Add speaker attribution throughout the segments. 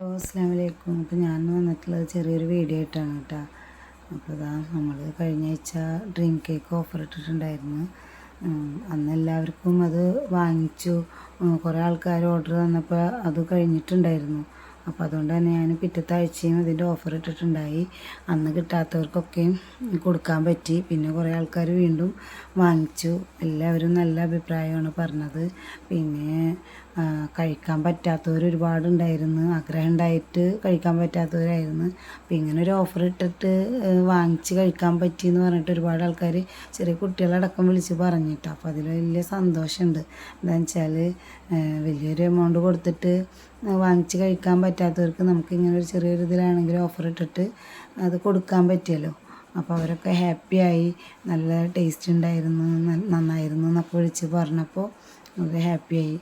Speaker 1: Hello അസ്സാം വലൈക്കും അപ്പോൾ ഞാൻ വന്നിട്ടുള്ളത് ചെറിയൊരു വീഡിയോ ആയിട്ടാണ് കേട്ടോ അപ്പോൾ ഇതാ നമ്മൾ കഴിഞ്ഞ ആഴ്ച ഡ്രീം കേക്ക് ഓഫർ ഇട്ടിട്ടുണ്ടായിരുന്നു. അന്ന് എല്ലാവർക്കും അത് വാങ്ങിച്ചു. കുറേ ആൾക്കാർ ഓർഡർ തന്നപ്പോൾ അത് കഴിഞ്ഞിട്ടുണ്ടായിരുന്നു. അപ്പോൾ അതുകൊണ്ട് തന്നെ ഞാൻ പിറ്റത്തെ ആഴ്ചയും ഇതിന്റെ ഓഫർ ഇട്ടിട്ടുണ്ടായി. അന്ന് കിട്ടാത്തവർക്കൊക്കെയും കൊടുക്കാൻ പറ്റി. പിന്നെ കുറേ ആൾക്കാർ വീണ്ടും വാങ്ങിച്ചു. എല്ലാവരും നല്ല അഭിപ്രായമാണ് പറഞ്ഞത്. പിന്നെ കഴിക്കാൻ പറ്റാത്തവർ ഒരുപാടുണ്ടായിരുന്നു ആഗ്രഹം ഉണ്ടായിട്ട് കഴിക്കാൻ പറ്റാത്തവരായിരുന്നു. അപ്പോൾ ഇങ്ങനെ ഒരു ഓഫർ ഇട്ടിട്ട് വാങ്ങിച്ച് കഴിക്കാൻ പറ്റി എന്ന് പറഞ്ഞിട്ട് ഒരുപാട് ആൾക്കാർ ചെറിയ കുട്ടികളടക്കം വിളിച്ച് പറഞ്ഞിട്ട് അപ്പോൾ അതിൽ വലിയ സന്തോഷമുണ്ട്. എന്താണെന്ന് വെച്ചാൽ വലിയൊരു എമൗണ്ട് കൊടുത്തിട്ട് വാങ്ങിച്ച് കഴിക്കാൻ പറ്റാത്തവർക്ക് നമുക്ക് ഇങ്ങനെ ഒരു ചെറിയൊരു ഇതിലാണെങ്കിൽ ഓഫർ ഇട്ടിട്ട് അത് കൊടുക്കാൻ പറ്റിയല്ലോ. അപ്പോൾ അവരൊക്കെ ഹാപ്പിയായി നല്ല ടേസ്റ്റ് ഉണ്ടായിരുന്നു നന്നായിരുന്നു എന്നൊക്കെ വിളിച്ച് പറഞ്ഞപ്പോൾ അവർ ഹാപ്പിയായി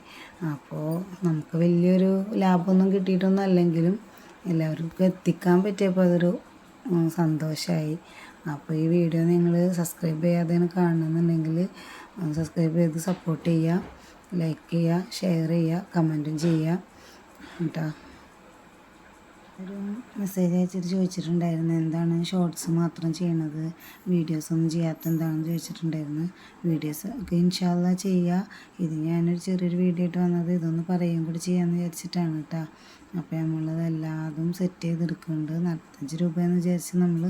Speaker 1: അപ്പോൾ നമുക്ക് വലിയൊരു ലാഭമൊന്നും കിട്ടിയിട്ടൊന്നും അല്ലെങ്കിലും എല്ലാവർക്കും എത്തിക്കാൻ പറ്റിയപ്പോൾ അതൊരു സന്തോഷമായി അപ്പോൾ ഈ വീഡിയോ നിങ്ങൾ സബ്സ്ക്രൈബ് ചെയ്യാതെയാണ് കാണുന്നുണ്ടെങ്കിൽ സബ്സ്ക്രൈബ് ചെയ്ത് സപ്പോർട്ട് ചെയ്യുക ലൈക്ക് ചെയ്യുക ഷെയർ ചെയ്യുക കമന്റും ചെയ്യുക കേട്ടോ ഒരു മെസ്സേജ് അയച്ചിട്ട് ചോദിച്ചിട്ടുണ്ടായിരുന്നു എന്താണ് ഷോർട്സ് മാത്രം ചെയ്യണത് വീഡിയോസ് ഒന്നും ചെയ്യാത്ത എന്താണെന്ന് ചോദിച്ചിട്ടുണ്ടായിരുന്നു. വീഡിയോസ് ഒക്കെ ഇൻഷാല്ല ചെയ്യുക ഇത് ഞാനൊരു ചെറിയൊരു വീഡിയോ ആയിട്ട് വന്നത് ഇതൊന്ന് പറയുകയും കൂടി ചെയ്യാമെന്ന് വിചാരിച്ചിട്ടാണ് കേട്ടോ അപ്പോൾ നമ്മളതെല്ലാതും സെറ്റ് ചെയ്തെടുക്കുന്നുണ്ട്. നാൽപ്പത്തഞ്ച് രൂപയെന്ന് വിചാരിച്ച് നമ്മൾ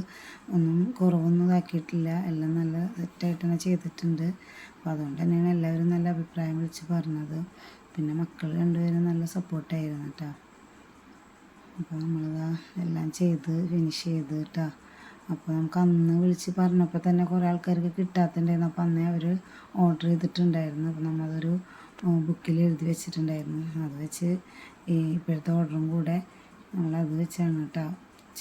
Speaker 1: ഒന്നും കുറവൊന്നും ഇതാക്കിയിട്ടില്ല. എല്ലാം നല്ല സെറ്റായിട്ട് തന്നെ ചെയ്തിട്ടുണ്ട്. അപ്പോൾ അതുകൊണ്ട് തന്നെയാണ് എല്ലാവരും നല്ല അഭിപ്രായം വിളിച്ച് പറഞ്ഞത്. പിന്നെ മക്കൾ രണ്ടുപേരും നല്ല സപ്പോർട്ടായിരുന്നു കേട്ടോ അപ്പോൾ നമ്മളിതാ എല്ലാം ചെയ്ത് ഫിനിഷ് ചെയ്ത് കേട്ടോ അപ്പോൾ നമുക്ക് അന്ന് വിളിച്ച് പറഞ്ഞപ്പോൾ തന്നെ കുറേ ആൾക്കാർക്ക് കിട്ടാത്തുണ്ടായിരുന്നു. അപ്പോൾ അന്നേ അവർ ഓർഡർ ചെയ്തിട്ടുണ്ടായിരുന്നു. അപ്പോൾ നമ്മളതൊരു ബുക്കിൽ എഴുതി വെച്ചിട്ടുണ്ടായിരുന്നു. അത് വെച്ച് ഈ ഇപ്പോഴത്തെ ഓർഡറും കൂടെ നമ്മളത് വെച്ചാണ് കേട്ടോ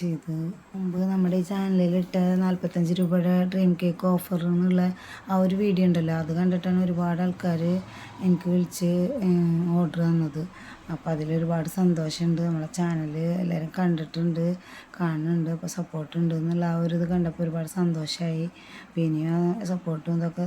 Speaker 1: ചെയ്ത്. മുമ്പ് നമ്മുടെ ഈ ചാനലിൽ ഇട്ട നാൽപ്പത്തഞ്ച് രൂപയുടെ ഡ്രീം കേക്ക് ഓഫർ എന്നുള്ള ആ ഒരു വീഡിയോ ഉണ്ടല്ലോ അത് കണ്ടിട്ടാണ് ഒരുപാട് ആൾക്കാർ എനിക്ക് വിളിച്ച് ഓർഡർ തന്നത്. അപ്പോൾ അതിലൊരുപാട് സന്തോഷമുണ്ട് നമ്മളെ ചാനൽ എല്ലാവരും കണ്ടിട്ടുണ്ട് കാണുന്നുണ്ട് അപ്പോൾ സപ്പോർട്ടുണ്ട് എന്നുള്ള ആ ഒരു ഇത് കണ്ടപ്പോൾ ഒരുപാട് സന്തോഷമായി പിന്നെ സപ്പോർട്ടും ഇതൊക്കെ